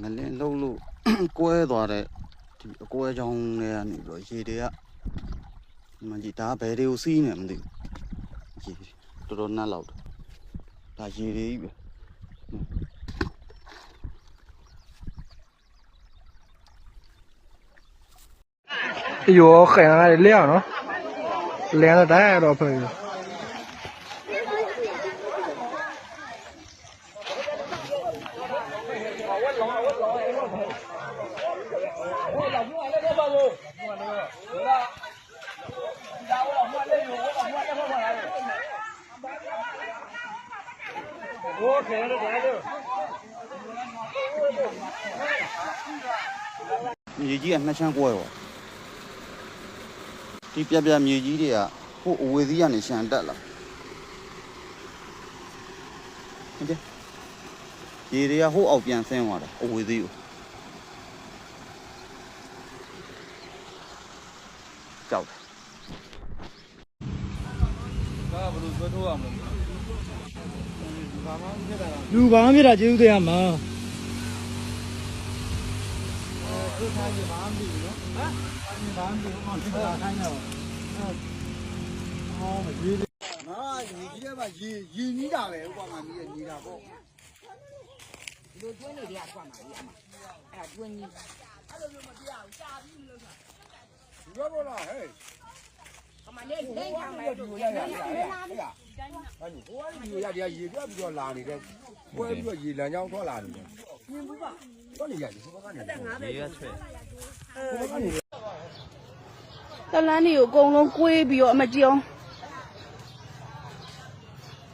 ငလင်းလှုပ်လို့ ကွဲသွားတဲ့ဒီအကွဲချောင်းတွေကနေပြီးတော့ရေတွေကဒီမကြီးဒါကဘယ်တွေကိုစီးနေမသိဘူးရေတော်တော်နတ်လောက်တယ်ဒါရေတွေကြီးပဲ 哎呦，海南还凉呢，凉的太了，朋友。 ကြီးကနှစ်ချမ်းကွဲသွားဒီပြပြမြေကြီးတွေကဟိုအဝေသီးကနေရှန်တက်လာဟုတ်တယ်ရေတွေကဟိုအောက်ပြန်ဆင်းသွားတာအဝေသီးကိုကြောက်တယ်လူဘာမှမဖြစ်တာကျေးဇူးတင်ရမှာ ငါရေကြီးထဲမှာရေရေနီးတာပဲဥပမာမြည်ညီတာပေါ့လိုကျွင်းနေတွေကကွာမှာလေအမအဲ့ဒါကျွင်းကြီးဒီဘက်ပေါ်လာဟဲ့အမလေးလိမ့်ခံမယ်ဒီလို့လိုရရရဟဲ့ဟဲ့အဲ့ဒီဟိုကဒီလိုရရရေပြပြီးတော့လာနေတဲ့ပွဲပြီးတော့ရေလမ်းကြောင်းထွက်လာနေတယ် မြင်ဘူးပါတော့နေရတယ်ဒီဘက်ကနေရေရဆွဲဟိုဘက်ကနေတလန်းတွေကိုအကုန်လုံးကွေးပြီးတော့အမကြောင်း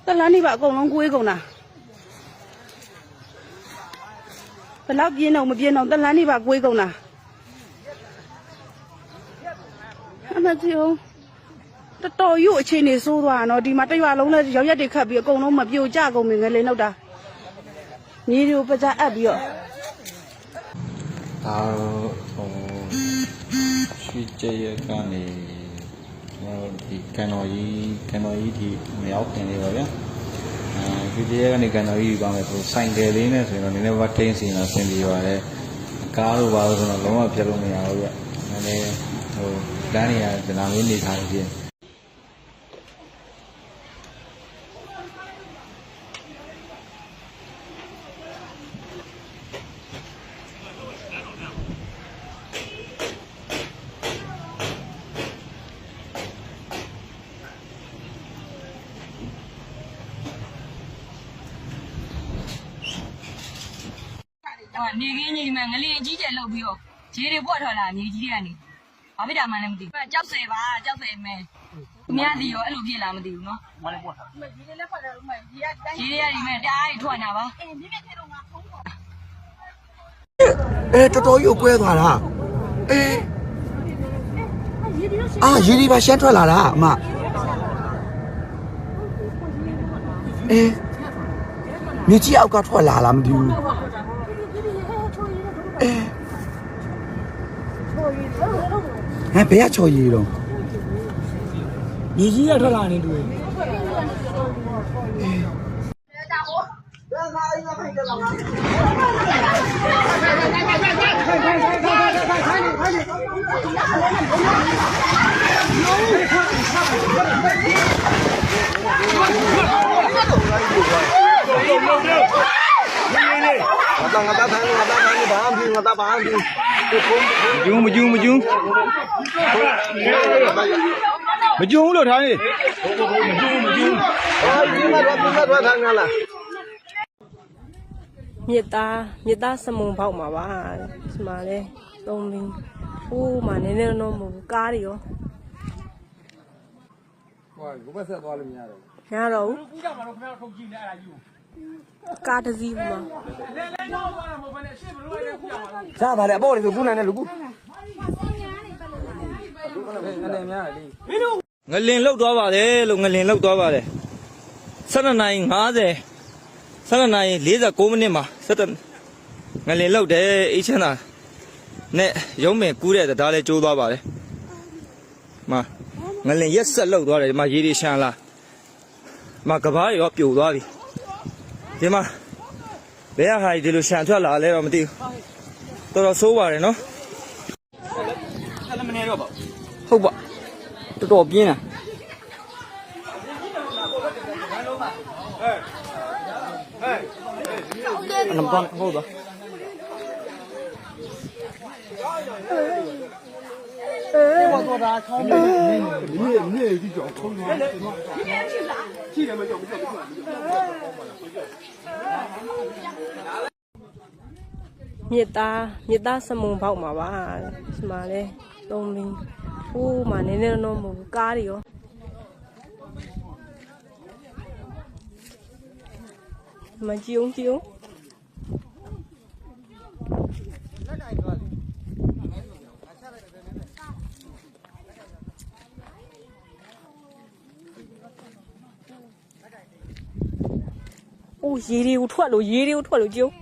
တလန်းတွေပါအကုန်လုံးကွေးကုန်တာဘယ်တော့ပြင်းတော့မပြင်းတော့တလန်းတွေပါကွေးကုန်တာအမကြောင်းတော်တော်ရွအခြေအနေဆိုးသွားတာနော်ဒီမှာတရွာလုံးလဲရောက်ရက်တွေခတ်ပြီးအကုန်လုံးမပြိုကျကုန်ပြီငလေနှုတ်တာ မြေတွေကိုပကြားအပ်ပြီးတော့ဒါတော့ဟိုရွှေကြက်ရက်ကနေကျွန်တော်တို့ဒီကန်တော်ကြီးကန်တော်ကြီးဒီမရောက်ခင်လေးပါဗျာအဲရွှေကြက်ရက်ကနေကန်တော်ကြီးပါမယ်ဆိုစိုင်တယ်လေးနဲ့ဆိုရင်တော့နည်းနည်းဘာတင်းစီလာဆင်ပြီးပါတယ်ကားလိုပါလို့ဆိုတော့လုံးဝပြတ်လို့မရဘူးဗျနည်းနည်းဟိုလမ်းနေရဒနာလေးနေထားနေပြင် နေကင်းကြီးမှာငလင်ကြီးကျယ်လောက်ပြီးတော့ခြေတွေပွက်ထွက်လာမြေကြီးတွေကနေဘာဖြစ်တာမှလည်းမသိဘူးကြောက်ဆယ်ပါကြောက်ဆယ်မဲအများကြီးရောအဲ့လိုဖြစ်လာမသိဘူးနော်မလည်းပွက်တာခြေတွေလည်းပွက်တယ်ဥမာခြေကခြေတွေကနေမဲ့တအားကြီးထွက်နေတာပါအဲတော်တော်ကြီးကွဲသွားတာအေးအာရေဒီပါရှမ်းထွက်လာတာအမအေးမြေကြီးအောက်ကထွက်လာလားမသိဘူး အေးဟဲ့ဘယ်ကချော်ရည်တော့မြေကြီးကထွက်လာနေတွေ့ မကျူးမကျူးမကျူးမကျူးလို့ထားနေမြစ်သားမြစ်သားစမုံပေါက်မှာပါဒီမှာလဲသုံးပြီးဟိုးမှာနည်းနည်းတော့မဟုတ်ဘူးကားတွေရောဟိုဘက်ဆက်သွားလို့မရတော့ရတော့ဘူးကားတ စ်စီးမှာစားပါလေအပေါ့လေဆိုခုနိုင်တယ်လူကူငလင်လောက်သွားပါတယ်လို့ငလင်လောက်သွားပါတယ်12နိုင်50 12နိုင်49မိနစ်မှာ17ငလင်လောက်တယ်အေးချမ်းသာနဲ့ရုံးမယ်ကူးတဲ့တရားလဲကျိုးသွားပါတယ်မှာငလင်ရက်ဆက်လောက်သွားတယ်ဒီမှာရေတွေရှမ်းလာဒီမှာကဘာတွေရောပြိုသွားပြီ ဒီမှာဘယ်ကဟာကြီးဒီလိုရှန်ထွက်လာလဲတော့မသိဘူးတော်တော်ဆိုးပါတယ်နော်ဟုတ်ပါတော်တော်ပြင်းတာအနမ်ပန်ဟုတ်ပါ မြစ်သားမြစ်သားစမုံပေါက်မှာပါဒီမှာလဲသုံးမင်းဟိုးမှာနည်းနည်းတော့မဟုတ်ဘူးကားတွေရောဒီမကြည့်အောင်ကြည့်အောင် အိုးရေတွေကိုထွက်လို့ရေတွေကိုထွက်လို့ကြည့်အောင်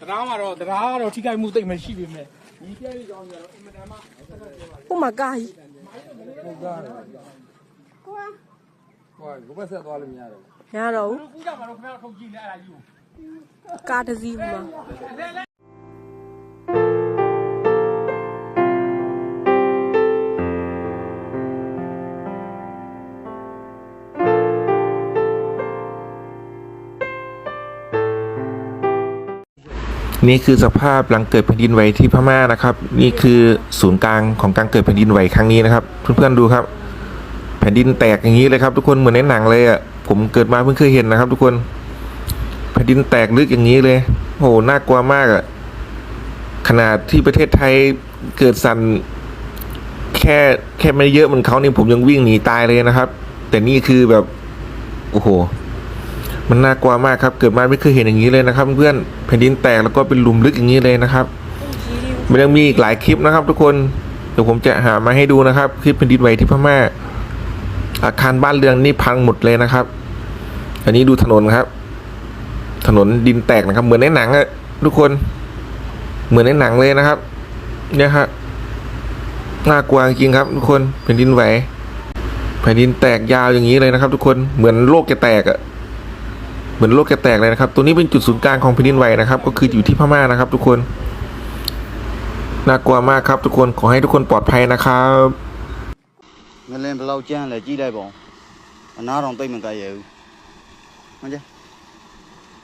တရားမှာတော့တရားကတော့ထိခိုက်မှုတိတ်မရှိပေမဲ့ဒီပြဲလေးကြောင်းကြတော့အင်မတန်မှဟိုမှာကားကြီး ဟုတ်ကားတယ်ဟိုကဘယ်ဆက်သွားလို့မရတော့ရတော့ဘူးကူးကြမှာတော့ခင်ဗျားထုတ်ကြည့်နေအဲ့ဒါကြီးကိုကားတစ်စီးဟိုမှာ นี่คือสภาพหลังเกิดแผ่นดินไหวที่พม่านะครับ นี่คือศูนย์กลางของการเกิดแผ่นดินไหวครั้งนี้นะครับ เพื่อนๆดูครับ แผ่นดินแตกอย่างนี้เลยครับ ทุกคนเหมือนในหนังเลยอะผมเกิดมาเพิ่งเคยเห็นนะครับ ทุกคนแผ่นดินแตกลึกอย่างนี้เลยโอ้โหน่ากลัวมากอะขนาดที่ประเทศไทยเกิดสั่นแค่แค่ไม่เยอะเหมือนเขานี่ผมยังวิ่งหนีตายเลยนะครับ แต่นี่คือแบบโอ้โห มันน่ากลัวมากครับ เกิดมาไม่เคยเห็นอย่างนี้เลยนะครับ เพื่อนแผ่นดินแตกแล้วก็เป็นหลุมลึกอย่างนี้เลยนะครับ มันยังมีอีกหลายคลิปนะครับ ทุกคนเดี๋ยวผมจะหามาให้ดูนะครับ คลิปแผ่นดินไหวที่พม่า อาคารบ้านเรือนนี่พังหมดเลยนะครับ อันนี้ดูถนนครับ ถนนดินแตกนะครับ เหมือนในหนังอะทุกคน เหมือนในหนังเลยนะครับ เนี่ยฮะน่ากลัวจริงครับทุกคนแผ่นดินไหวแผ่นดินแตกยาวอย่างนี้เลยนะครับ ทุกคนเหมือนโลกจะแตกอะ เหมือนโลกจะแตกเลยนะครับ ตัวนี้เป็นจุดศูนย์กลางของแผ่นดินไหวนะครับ ก็คืออยู่ที่พม่านะครับ ทุกคน น่ากลัวมากครับ ทุกคน ขอให้ทุกคนปลอดภัยนะครับ ငလင်းဘယ်လောက်ကျန်းလဲကြည့်လိုက်ပါဦးအနားတော့တိတ်မကရဘူးဟုတ်ကြ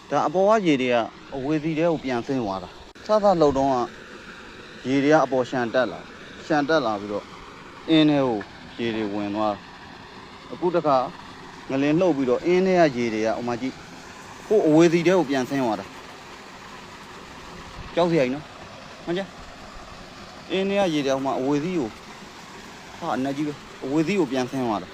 ဒါအပေါ်ကရေတွေကအဝေးစီတွေကိုပြန်ဆင်းသွားတာစသလှုပ်တော့ကရေတွေကအပေါ်ရှန်တက်လာရှန်တက်လာပြီးတော့အင်းထဲကိုရေတွေဝင်သွားအခုတခါငလင်းလှုပ်ပြီးတော့အင်းထဲကရေတွေကဥမာကြည့် ဟိုအဝေးစီတွေကိုပြန်ဆင်းသွားတာကြောက်စရာကြီးနော်ဟုတ်ကြအင်းထဲကရေတွေဥမာအဝေးစီကိုဟာအနက်ကြီးပဲအဝေးစီကိုပြန်ဆင်းသွားတာ